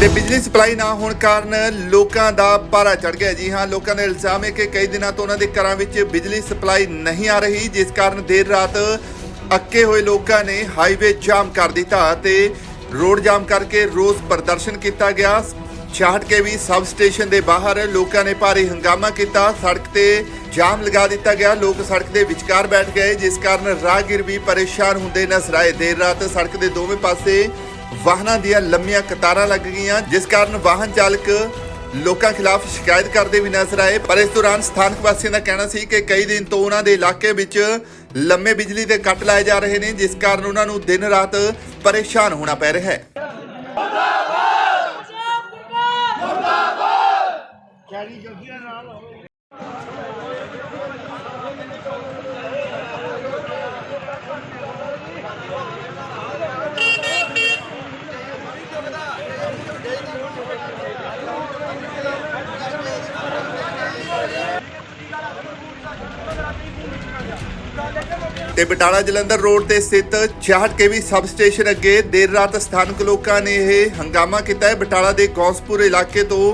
ਤੇ ਬਿਜਲੀ ਸਪਲਾਈ ਨਾ ਹੋਣ ਕਾਰਨ ਲੋਕਾਂ ਦਾ ਪਾਰਾ ਚੜ ਗਿਆ ਜੀ। ਹਾਂ, ਲੋਕਾਂ ਦਾ ਇਲਜ਼ਾਮ ਹੈ ਕਿ ਕਈ ਦਿਨਾਂ ਤੋਂ ਉਹਨਾਂ ਦੇ ਘਰਾਂ ਵਿੱਚ ਬਿਜਲੀ ਸਪਲਾਈ ਨਹੀਂ ਆ ਰਹੀ, ਜਿਸ ਕਾਰਨ ਦੇਰ ਰਾਤ ਅੱਕੇ ਹੋਏ ਲੋਕਾਂ ਨੇ ਹਾਈਵੇ ਜਾਮ ਕਰ ਦਿੱਤਾ ਤੇ ਰੋਡ ਜਾਮ ਕਰਕੇ ਰੋਸ ਪ੍ਰਦਰਸ਼ਨ ਕੀਤਾ ਗਿਆ। ਛਾਹਟ ਕੇ ਵੀ ਸਬ ਸਟੇਸ਼ਨ ਦੇ ਬਾਹਰ ਲੋਕਾਂ ਨੇ ਭਾਰੀ ਹੰਗਾਮਾ ਕੀਤਾ। ਸੜਕ ਤੇ ਜਾਮ ਲਗਾ ਦਿੱਤਾ ਗਿਆ। ਲੋਕ ਸੜਕ ਦੇ ਵਿਚਕਾਰ ਬੈਠ ਗਏ, ਜਿਸ ਕਾਰਨ ਰਾਹਗੀਰ ਵੀ ਪਰੇਸ਼ਾਨ ਹੁੰਦੇ ਨਜ਼ਰ ਆਏ। ਦੇਰ ਰਾਤ ਸੜਕ ਦੇ ਦੋਵੇਂ ਪਾਸੇ ਵਾਹਨਾਂ ਦੀਆਂ ਲੰਮੀਆਂ ਕਤਾਰਾਂ ਲੱਗ ਗਈਆਂ, ਜਿਸ ਕਾਰਨ ਵਾਹਨ ਚਾਲਕ ਲੋਕਾਂ ਖਿਲਾਫ ਸ਼ਿਕਾਇਤ ਕਰਦੇ ਵੀ ਨਜ਼ਰ ਆਏ। ਪਰ ਇਸ ਦੌਰਾਨ ਸਥਾਨਕ ਵਾਸੀਆਂ ਦਾ ਕਹਿਣਾ ਸੀ ਕਿ ਕਈ ਦਿਨ ਤੋਂ ਉਹਨਾਂ ਦੇ ਇਲਾਕੇ ਵਿੱਚ ਲੰਮੇ ਬਿਜਲੀ ਦੇ ਕੱਟ ਲਾਏ ਜਾ ਰਹੇ ਨੇ, ਜਿਸ ਕਾਰਨ ਉਹਨਾਂ ਨੂੰ ਦਿਨ ਰਾਤ ਪਰੇਸ਼ਾਨ ਹੋਣਾ ਪੈ ਰਿਹਾ ਹੈ। ਤੇ ਬਟਾਲਾ ਜਲੰਧਰ ਰੋਡ ਤੇ ਸਥਿਤ 66 ਕੇਵੀ ਸਬ ਸਟੇਸ਼ਨ ਅੱਗੇ ਦੇਰ ਰਾਤ ਸਥਾਨਕ ਲੋਕਾਂ ਨੇ ਇਹ ਹੰਗਾਮਾ ਕੀਤਾ ਹੈ। ਬਟਾਲਾ ਦੇ ਗੌਸਪੁਰ ਇਲਾਕੇ ਤੋਂ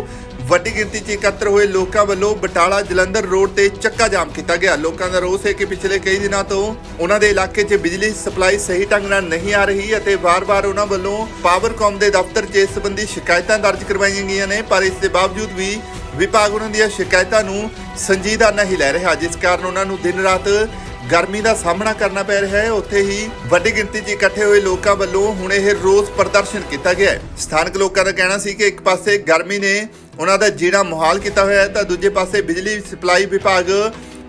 ਵੱਡੀ ਗਿਣਤੀ 'ਚ ਇਕੱਤਰ ਹੋਏ ਲੋਕਾਂ ਵੱਲੋਂ ਬਟਾਲਾ ਜਲੰਧਰ ਰੋਡ ਤੇ ਚੱਕਾ ਜਾਮ ਕੀਤਾ ਗਿਆ। ਲੋਕਾਂ ਦਾ ਰੋਸ ਹੈ ਕਿ ਪਿਛਲੇ ਕਈ ਦਿਨਾਂ ਤੋਂ ਉਹਨਾਂ ਦੇ ਇਲਾਕੇ 'ਚ ਬਿਜਲੀ ਸਪਲਾਈ ਸਹੀ ਢੰਗ ਨਾਲ ਨਹੀਂ ਆ ਰਹੀ ਅਤੇ ਵਾਰ-ਵਾਰ ਉਹਨਾਂ ਵੱਲੋਂ ਪਾਵਰਕਾਮ ਦੇ ਦਫ਼ਤਰ 'ਚ ਇਸ ਸੰਬੰਧੀ ਸ਼ਿਕਾਇਤਾਂ ਦਰਜ ਕਰਵਾਈਆਂ ਗਈਆਂ ਨੇ, ਪਰ ਇਸ ਦੇ ਬਾਵਜੂਦ ਵੀ ਵਿਭਾਗ ਉਹਨਾਂ ਦੀਆਂ ਸ਼ਿਕਾਇਤਾਂ ਨੂੰ ਸੰਜੀਦਾ ਨਹੀਂ ਲੈ ਰਿਹਾ, ਜਿਸ ਕਾਰਨ ਉਹਨਾਂ ਨੂੰ ਦਿਨ ਰਾਤ ਗਰਮੀ ਦਾ ਸਾਹਮਣਾ ਕਰਨਾ ਪੈ ਰਿਹਾ ਹੈ। ਉੱਥੇ ਹੀ ਵੱਡੀ ਗਿਣਤੀ 'ਚ ਇਕੱਠੇ ਹੋਏ ਲੋਕਾਂ ਵੱਲੋਂ ਹੁਣ ਇਹ ਰੋਸ ਪ੍ਰਦਰਸ਼ਨ ਕੀਤਾ ਗਿਆ ਹੈ। ਸਥਾਨਕ ਲੋਕਾਂ ਦਾ ਕਹਿਣਾ ਸੀ ਕਿ ਇੱਕ ਪਾਸੇ ਗਰਮੀ ਨੇ ਉਹਨਾਂ ਦਾ ਜੀਣਾ ਮੁਹਾਲ ਕੀਤਾ ਹੋਇਆ ਹੈ, ਤਾਂ ਦੂਜੇ ਪਾਸੇ ਬਿਜਲੀ ਸਪਲਾਈ ਵਿਭਾਗ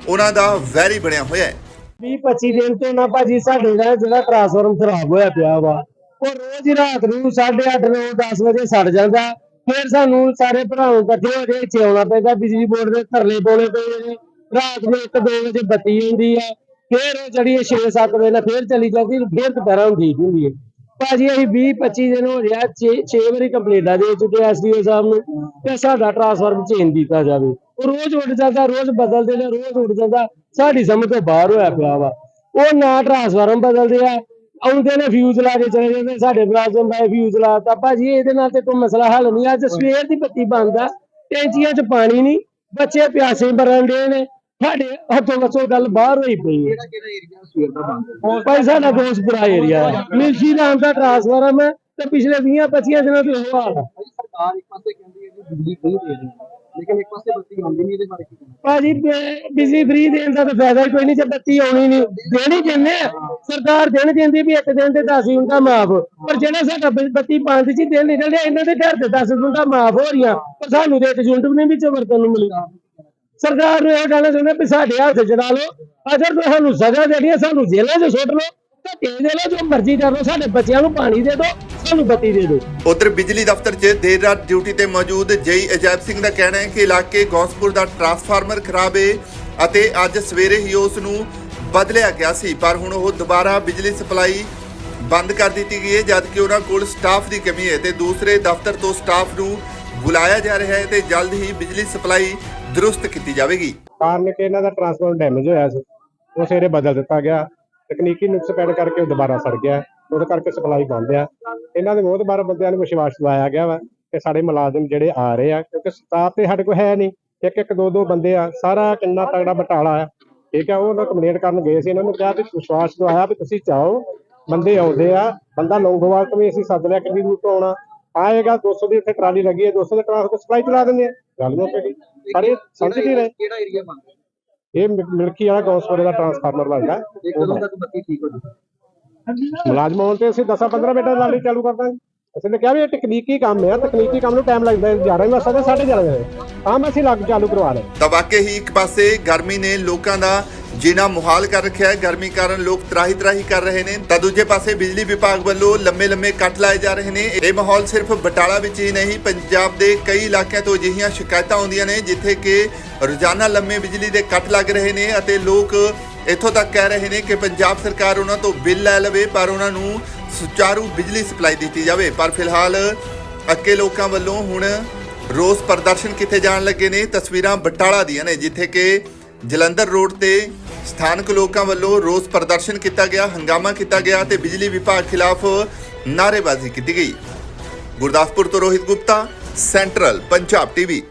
ਉਹਨਾਂ ਦਾ ਵੈਰੀ ਬਣਿਆ ਹੋਇਆ ਹੈ। 20 25 ਦਿਨ ਤੋਂ ਨਾ ਭਾਜੀ ਸਾਡੇ ਦਾ ਜਿਹੜਾ ਟਰਾਂਸਫਾਰਮ ਖਰਾਬ ਹੋਇਆ ਪਿਆ ਵਾ, ਉਹ ਰੋਜ਼ ਹੀ ਰਾਤ ਨੂੰ 8:30 9 10 ਵਜੇ ਸੜ ਜਾਂਦਾ। ਫਿਰ ਸਾਨੂੰ ਸਾਰੇ ਭਰਾਵਾਂ ਇਕੱਠੇ ਹੋ ਕੇ ਇੱਥੇ ਆਉਣਾ ਪੈਂਦਾ, ਬਿਜਲੀ ਬੋਰਡ ਦੇ ਧਰਨੇ ਪਾਉਣੇ ਪਏ ਨੇ। ਰਾਤ ਨੂੰ 1 2 ਵਜੇ ਬੱਤੀ ਹੁੰਦੀ ਹੈ ਫਿਰ ਉਹ ਜਿਹੜੀ 6 7 ਵਜੇ ਨਾਲ ਫਿਰ ਚਲੀ ਜਾਂਦੀ ਫਿਰ ਦੁਪਹਿਰਾਂ ਨੂੰ ਠੀਕ ਹੁੰਦੀ ਹੈ ਭਾਜੀ, ਅਸੀਂ 20 25 ਦਿਨ ਹੋ ਗਿਆ 6 ਵਾਰੀ ਕੰਪਲੇਂਟਾਂ ਦੇ ਚੁੱਕੇ ਐਸਡੀਓ ਸਾਹਿਬ ਨੂੰ ਕਿ ਸਾਡਾ ਟਰਾਂਸਫਾਰਮ ਚੇਂਜ ਕੀਤਾ ਜਾਵੇ। ਉਹ ਰੋਜ਼ ਉੱਡ ਜਾਂਦਾ, ਰੋਜ਼ ਬਦਲਦੇ ਨੇ, ਰੋਜ਼ ਉੱਡ ਜਾਂਦਾ। ਸਾਡੀ ਸਮਝ ਤੋਂ ਬਾਹਰ ਹੋਇਆ ਪਿਆ ਵਾ। ਉਹ ਨਾ ਟਰਾਂਸਫਾਰਮ ਬਦਲਦੇ ਆ, ਆਉਂਦੇ ਨੇ ਫਿਊਜ਼ ਲਾ ਕੇ ਚਲੇ ਜਾਂਦੇ, ਸਾਡੇ ਮੁਲਾਜ਼ਮ ਦਾ ਫਿਊਜ਼ ਲਾਤਾ ਭਾਜੀ, ਇਹਦੇ ਨਾਲ ਤੇ ਕੋਈ ਮਸਲਾ ਹੱਲ ਨਹੀਂ। ਅੱਜ ਸਵੇਰ ਦੀ ਬੱਤੀ ਬੰਦ ਆ ਟੈਂਚੀਆਂ 'ਚ ਪਾਣੀ ਨਹੀਂ, ਬੱਚੇ ਪਿਆਸੇ ਮਰਨ ਦੇ ਨੇ। ਸਾਡੇ ਹੱਥੋਂ ਵੱਸੋਂ ਗੱਲ ਬਾਹਰ ਹੋਈ ਪਈ ਹੈ। ਕਿਹੜਾ ਕਿਹੜਾ ਏਰੀਆ ਸਵੇਰ ਦਾ ਬੰਦ। ਭਾਈ ਸਾਡਾ ਏਰੀਆ ਹੈ। ਮਿਲਸ਼ੀ ਨਾਮ ਦਾ ਟਰਾਂਸਫਾਰਮ ਹੈ ਤੇ ਪਿਛਲੇ 20 25 ਦਿਨਾਂ ਤੋਂ ਇਹ ਹਾਲ ਹੈ। ਸਰਕਾਰ ਇੱਕ ਪਾਸੇ ਕਹਿੰਦੀ ਹੈ ਕਿ ਬਿਜਲੀ ਫ੍ਰੀ ਦੇ ਰਹੀ ਹੈ ਲੇਕਿਨ ਇੱਕ ਪਾਸੇ ਬੱਤੀ ਆਉਂਦੀ ਨਹੀਂ ਇਹਦੇ ਬਾਰੇ ਕੀ ਭਾਜੀ ਬਿਜਲੀ ਫ੍ਰੀ ਦੇਣ ਦਾ ਤਾਂ ਫਾਇਦਾ ਹੀ ਕੋਈ ਨਹੀਂ ਜੇ ਬੱਤੀ ਆਉਣੀ ਨਹੀਂ। ਦੇਣੀ ਕਿੰਨੇ? ਆ? ਸਰਕਾਰ ਦੇਣ ਦਿੰਦੀ ਵੀ ਇੱਕ ਦਿਨ ਤੇ 10 ਯੂਨਿਟਾਂ ਮਾਫ। ਪਰ ਜਿਹੜਾ ਸਾਡਾ ਬੱਤੀ ਪੰਜ ਹੀ ਦਿਨ ਨਿਕਲ ਰਿਹਾ ਇਹਨਾਂ ਦੇ ਘਰ ਤੇ 10 ਯੂਨਿਟਾਂ ਮਾਫ ਹੋ ਰਹੀਆਂ। ਪਰ ਸਾਨੂੰ ਤੇ ਇੱਕ ਯੂਨਿਟ ਵੀ ਨਹੀਂ ਵਿੱਚੋਂ ਵਰਤਨ ਨੂੰ ਮਿਲੀ ਸਰਕਾਰ ਨੂੰ ਇਹ ਕਹਿਣਾ ਚਾਹੁੰਦਾ ਵੀ ਸਾਡੇ ਹੱਥ ਚ ਲਓ। ਅਗਰ ਤੁਸੀਂ ਸਾਨੂੰ ਸਜ਼ਾ ਦੇਣੀ ਹੈ, ਸਾਨੂੰ ਜੇਲ੍ਹਾਂ 'ਚ ਸੁੱਟ ਲਓ। ਧੱਕੇ ਦੇ ਲਓ ਜੋ ਮਰਜ਼ੀ ਕਰ ਲਓ, ਸਾਡੇ ਬੱਚਿਆਂ ਨੂੰ ਪਾਣੀ ਦੇ ਦਿਓ, ਸਾਨੂੰ ਬੱਤੀ ਦੇ ਦਿਓ। ਉਧਰ ਬਿਜਲੀ ਦਫ਼ਤਰ 'ਚ ਦੇਰ ਰਾਤ ਡਿਊਟੀ ਤੇ ਮੌਜੂਦ ਜਈ ਅਜੈਬ ਸਿੰਘ ਦਾ ਕਹਿਣਾ ਹੈ ਕਿ ਇਲਾਕੇ ਗੌਸਪੁਰ ਦਾ ਟਰਾਂਸਫਾਰਮਰ ਖਰਾਬ ਹੈ ਅਤੇ ਅੱਜ ਸਵੇਰੇ ਹੀ ਉਸ ਨੂੰ ਬਦਲਿਆ ਗਿਆ ਸੀ। ਪਰ ਹੁਣ ਉਹ ਦੁਬਾਰਾ ਬਿਜਲੀ ਸਪਲਾਈ ਬੰਦ ਕਰ ਦਿੱਤੀ ਗਈ ਹੈ, ਜਦ ਕਿ ਉਹਨਾਂ ਕੋਲ ਸਟਾਫ ਦੀ ਕਮੀ ਹੈ ਤੇ ਦੂਸਰੇ ਦਫ਼ਤਰ ਤੋਂ ਸਟਾਫ ਨੂੰ ਬੁਲਾਇਆ ਜਾ ਰਿਹਾ ਹੈ ਤੇ ਜਲਦ ਹੀ ਬਿਜਲੀ ਸਪਲਾਈ ਦਰੁਸਤ ਕੀਤੀ ਜਾਵੇਗੀ। ਕਾਰਨ ਕਿ ਇਹਨਾਂ ਦਾ ਟਰਾਂਸਫਾਰਮਰ ਡੈਮੇਜ ਹੋਇਆ ਸੀ। ਉਹ ਸਵੇਰੇ ਬਦਲ ਦਿੱਤਾ ਗਿਆ। ਤਕਨੀਕੀ ਨੁਕਸ ਪੈਣ ਕਰਕੇ ਉਹ ਦੁਬਾਰਾ ਸੜ ਗਿਆ। ਉਹਦੇ ਕਰਕੇ ਸਪਲਾਈ ਬੰਦ ਆ। ਇਹਨਾਂ ਦੇ ਬਹੁਤ ਬਾਰ ਬੰਦਿਆਂ ਨੂੰ ਵਿਸ਼ਵਾਸ ਦਿਵਾਇਆ ਗਿਆ ਵਾ ਕਿ ਸਾਡੇ ਮੁਲਾਜ਼ਮ ਜਿਹੜੇ ਆ ਰਹੇ ਆ, ਕਿਉਂਕਿ ਸਟਾਫ ਤੇ ਸਾਡੇ ਕੋਲ ਹੈ ਨਹੀਂ। ਇੱਕ ਇੱਕ, ਦੋ ਦੋ ਬੰਦੇ ਆ। ਸਾਰਾ ਕਿੰਨਾ ਤਗੜਾ ਬਟਾਲਾ ਆ। ਠੀਕ ਆ, ਉਹ ਉਹਨਾਂ ਕੰਪਲੇਂਟ ਕਰਨ ਗਏ ਸੀ। ਇਹਨਾਂ ਨੂੰ ਕਿਹਾ ਵੀ ਵਿਸ਼ਵਾਸ ਦਵਾਇਆ ਵੀ ਤੁਸੀਂ ਚਾਹੋ ਬੰਦੇ ਆਉਂਦੇ ਆ। ਬੰਦਾ ਲੌਂਗੋਵਾਲ ਤੋਂ ਵੀ ਅਸੀਂ ਸੱਦ ਲਿਆ ਕਿੰਨੀ ਦੂਰ ਤੋਂ ਆਉਣਾ। ਆਏਗਾ 200 ਦੀ ਉੱਥੇ ਟਰਾਲੀ ਲੱਗੀ ਹੈ 200 ਦੇ ਟਰਾਂਸਪੋਰਟ ਸਪਲਾਈ ਚਲਾ ਦਿੰਦੇ ਆ। ਗੱਲ ਗਈ ਪਰ ਇਹ ਸਮਝ ਨਹੀਂ ਰਹੇ। ਕਿਹੜਾ ਏਰੀਆ ਬੰਦ ਹੈ? ਇਹ ਮਿਲਕੀ ਵਾਲਾ ਗੌਸਪੁਰ ਦਾ ਟਰਾਂਸਫਾਰਮਰ ਬਣਦਾ ਇਹ ਕਦੋਂ ਤੱਕ ਬੱਤੀ ਠੀਕ ਹੋ ਜਾਊਗੀ ਮੁਲਾਜ਼ਮ ਆਉਣ ਤੇ ਅਸੀਂ 10 15 ਮਿੰਟਾਂ ਲਾਲੀ ਚਾਲੂ ਕਰ ਦਾਂਗੇ ਅਸੀਂ ਨੇ ਕਿਹਾ ਵੀ ਇਹ ਤਕਨੀਕੀ ਕੰਮ ਹੈ। ਤਕਨੀਕੀ ਕੰਮ ਨੂੰ ਟਾਈਮ ਲੱਗਦਾ ਹੈ। 11 ਵਜੇ ਸਾਢੇ 11 ਵਜੇ। ਕੰਮ ਅਸੀਂ ਲੱਗ ਚਾਲੂ ਕਰਵਾ ਲਏ ਤਾਂ ਵਾਕਈ ਹੀ ਇੱਕ ਪਾਸੇ ਗਰਮੀ ਨੇ ਲੋਕਾਂ ਦਾ ਜੀਣਾ ਮੁਹਾਲ ਕਰ ਰੱਖਿਆ ਹੈ, ਗਰਮੀ ਕਾਰਨ ਲੋਕ ਤਰਾਹੀ ਤਰਾਹੀ ਕਰ ਰਹੇ ਨੇ। ਤਾਂ ਦੂਜੇ ਪਾਸੇ ਬਿਜਲੀ ਵਿਭਾਗ ਵੱਲੋਂ ਲੰਮੇ ਲੰਮੇ ਕੱਟ ਲਾਏ ਜਾ ਰਹੇ ਨੇ। ਇਹ ਮਾਹੌਲ ਸਿਰਫ ਬਟਾਲਾ ਵਿੱਚ ਹੀ ਨਹੀਂ, ਪੰਜਾਬ ਦੇ ਕਈ ਇਲਾਕਿਆਂ ਤੋਂ ਅਜਿਹੀਆਂ ਸ਼ਿਕਾਇਤਾਂ ਆਉਂਦੀਆਂ ਨੇ, ਜਿੱਥੇ ਕਿ ਰੋਜ਼ਾਨਾ ਲੰਮੇ ਬਿਜਲੀ ਦੇ ਕੱਟ ਲੱਗ ਰਹੇ ਨੇ ਅਤੇ ਲੋਕ ਇੱਥੋਂ ਤੱਕ ਕਹਿ ਰਹੇ ਨੇ ਕਿ ਪੰਜਾਬ ਸਰਕਾਰ ਉਹਨਾਂ ਤੋਂ ਬਿੱਲ ਲੈ ਲਵੇ, ਪਰ ਉਹਨਾਂ ਨੂੰ ਸੁਚਾਰੂ ਬਿਜਲੀ ਸਪਲਾਈ ਦਿੱਤੀ ਜਾਵੇ। ਪਰ ਫਿਲਹਾਲ ਅੱਕੇ ਲੋਕਾਂ ਵੱਲੋਂ ਹੁਣ ਰੋਸ ਪ੍ਰਦਰਸ਼ਨ ਕੀਤੇ ਜਾਣ ਲੱਗੇ ਨੇ। ਤਸਵੀਰਾਂ ਬਟਾਲਾ ਦੀਆਂ ਨੇ, ਜਿੱਥੇ ਕਿ ਜਲੰਧਰ ਰੋਡ ਤੇ ਸਥਾਨਕ ਲੋਕਾਂ ਵੱਲੋਂ ਰੋਸ ਪ੍ਰਦਰਸ਼ਨ ਕੀਤਾ ਗਿਆ, ਹੰਗਾਮਾ ਕੀਤਾ ਗਿਆ ਤੇ ਬਿਜਲੀ ਵਿਭਾਗ ਖਿਲਾਫ ਨਾਅਰੇਬਾਜ਼ੀ ਕੀਤੀ ਗਈ। ਗੁਰਦਾਸਪੁਰ ਤੋਂ ਰੋਹਿਤ ਗੁਪਤਾ, ਸੈਂਟਰਲ ਪੰਜਾਬ ਟੀਵੀ।